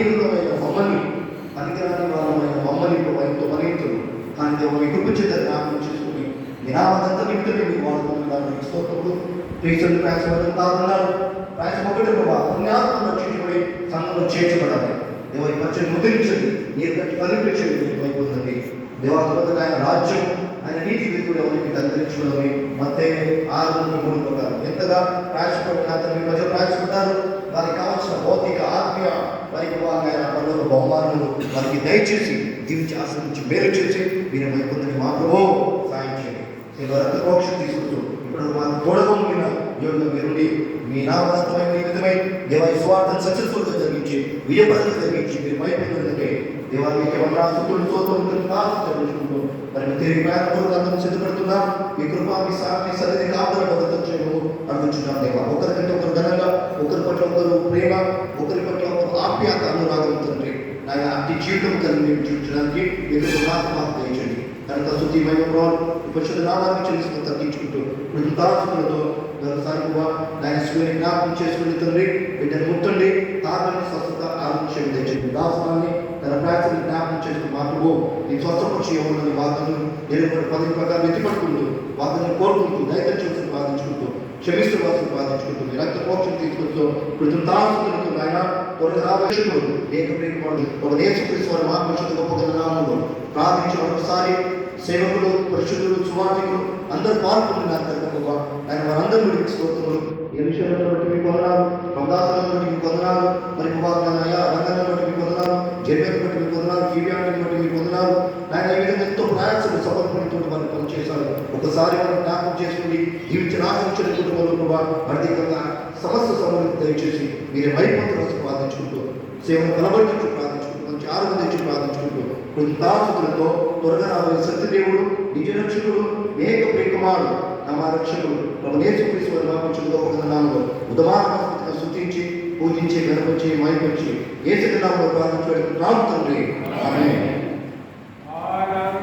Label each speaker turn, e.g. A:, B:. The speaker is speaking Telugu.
A: మమ్మల్ని పనికిరాని వాళ్ళమైన మమ్మల్ని ఎంతో పనితులు కానీ దేవుడు మీ కృప చేత జ్ఞాపకం చేసుకుని నిరామదంత నిమిత్తమే మీకు వాడుకుంటున్నాను మీకు స్తోత్రములు. క్రీస్తుని ప్రయాసపడడం కాదన్నారు. ప్రయాసం ఒకటి పుణ్యాత్మ రక్షించబడి సంఘంలో చేర్చబడాలి. దేవ ఈ పచ్చని ముద్రించండి. మీరు కట్టి కనిపించండి మీకు అయిపోతుంది దేవాలయ ఆయన రాజ్యం ఆయన నీతి విధుడు ఎవరికి అంతరించుకోవడమే మధ్య ఆరు మూడు ప్రకారం. ఎంతగా ప్రయాసపడిన మీ ప్రజలు ప్రయాసపడ్డారు వారికి కావాల్సిన భౌతిక ఆత్మీయ వారికి ఆయన బహుమానులు వారికి దయచేసి దీవించి ఆశ్రమించి మేలు చేసి మీరు వైపుందని మా ప్రభు సాయం చేయండి నేను రక్త మోక్షం తీసుకుంటూ ఇప్పుడు మా తోడగా ఉండిన యోగ మీరుండి మీ నామరత్వమైన నిమిత్తమై దేవ ఈ స్వార్థం సక్సెస్ఫుల్గా జరిగించి విజయపరంగా జరిగించి మీరు వైపుందంటే దేవాలయ మీకు సోదరులు స్తోత్రం ప్రార్థించుకుంటూ మరి తిరిగి ప్రయాణ పూర్వకంగా సిద్ధపడుతున్నాం. మీ కృప మీ సాక్షి మీ సన్నిధి కాపుల ఆయన నా జీవితం కలిగి మేము జీవించడానికి మీరు మాకు దయచండి కనుక శుద్ధి మహిమ పరిశుద్ధ నామాన్ని చెల్లిస్తూ తగ్గించుకుంటూ కృతజ్ఞతలతో మరోసారి కూడా ఆయన స్వీయ జ్ఞాపకం చేసుకుని తండ్రి బిడ్డను ముట్టండి. తాగని స్వస్థత ఆరోగ్యం తెచ్చింది. దాసనాన్ని తన ప్రార్థన జ్ఞాపకం చేసుకుని మాటలు నీ స్వస్థపరిచి ఎవరిని వాదనలు ఎరుపడి పది ప్రకారం ఎత్తిపడుకుంటూ వాదనలు కోరుకుంటూ దైతం బాధించుకుంటూ క్షమిస్తూ వాసులు బాధించుకుంటూ మీ రక్త మోక్షం తీసుకుంటూ కృతజ్ఞతాస్తులతో ఆయన త్వరగా రావేశుడు ఏక ప్రేమడు ఒక దేశక్రీస్తు మహాపురుషుడు గొప్ప నామములు. ప్రార్థించిన ఒకసారి సేవకులు పరిశుద్ధులు సువార్థికులు అందరూ పాల్గొన్నారు కనుక ఆయన వారందరూ మీకు స్తోత్రములు. ఈ విషయంలో బట్టి మీకు వందనాలు. ప్రదాసాలను బట్టి మీకు వందనాలు. మరి కుమార్ రంగాలను బట్టి మీకు వందనాలు. జర్మన్ బట్టి వందనాలు కీవ్యాన్ని బట్టి మీకు వందనాలు ఆయన ఈ విధంగా ఎంతో ప్రయాసలు సమర్పణతో వారిని పనిచేశారు ఒకసారి వారిని జ్ఞాపకం చేసుకుని జీవించిన ఆశించిన కుటుంబంలో కూడా అధికంగా సమస్య సమృద్ధి దయచేసి మీరే వైపు రోజు ప్రార్థించుకుంటూ సేవను బలపడుతూ ప్రార్థించుకుంటూ మంచి ఆరోగ్యం తెచ్చి ప్రార్థించుకుంటూ కృతాసులతో త్వరగా రాబోయే సత్యదేవుడు నిజ రక్షకుడు ఏక ప్రియకుమారుడు నమ రక్షకుడు ప్రభు నేసుక్రీశ్వర నామం ఒక నామలో ఉదమాన సూచించి పూజించి గణపరిచి మైపరిచి ఏ సిద్ధనామంలో ప్రార్థించడానికి ప్రార్థన